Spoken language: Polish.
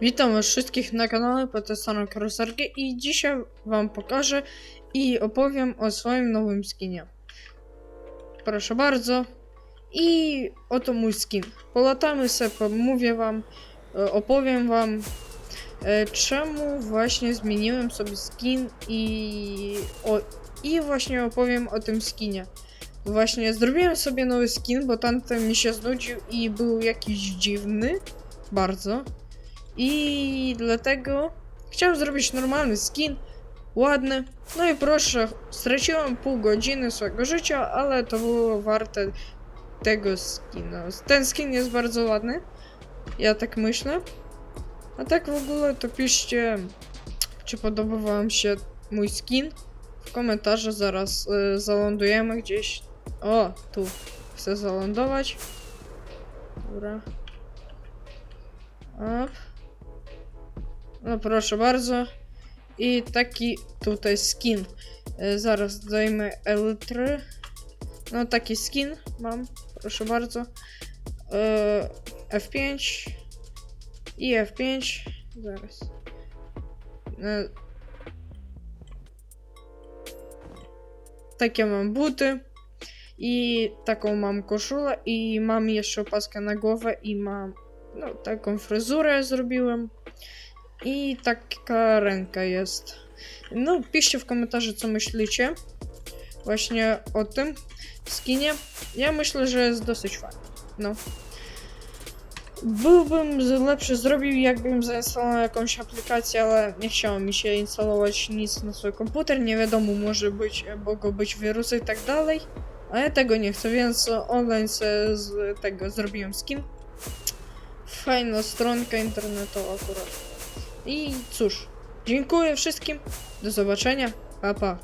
Witam was wszystkich na kanale Protestaną Karuselkę i dzisiaj wam pokażę i opowiem o swoim nowym skinie. Proszę bardzo. I oto mój skin. Polatamy sobie, pomówię wam, e, opowiem wam e, czemu właśnie zmieniłem sobie skin i o, i właśnie opowiem o tym skinie. Właśnie zrobiłem sobie nowy skin, bo tamten mi się znudził i był jakiś dziwny. Bardzo. I dlatego chciałem zrobić normalny skin, ładny. No i proszę, straciłem pół godziny swojego życia, ale to było warte tego skina. Ten skin jest bardzo ładny. Ja tak myślę. A tak w ogóle to piszcie, czy podoba wam się mój skin. W komentarzu zaraz y, zalądujemy gdzieś. O, tu chcę zalądować. Dobra. Op. No proszę bardzo. I taki tutaj skin. E, zaraz dajmy L3. No taki skin mam. Proszę bardzo. E, F5. I F5. Zaraz. E, takie mam buty. I taką mam koszulę. I mam jeszcze opaskę na głowę. I mam no, taką fryzurę zrobiłem. I taka ręka jest. No, piszcie w komentarzu, co myślicie właśnie o tym skinie. Ja myślę, że jest dosyć fajny. No. Byłbym lepszy zrobił, jakbym zainstalował jakąś aplikację, ale nie chciało mi się instalować nic na swój komputer. Nie wiadomo, może być, mogą być wirusy i tak dalej. A ja tego nie chcę, więc online z tego zrobiłem skin. Fajna stronka internetowa akurat. I cóż, dziękuję wszystkim. Do zobaczenia. Pa pa.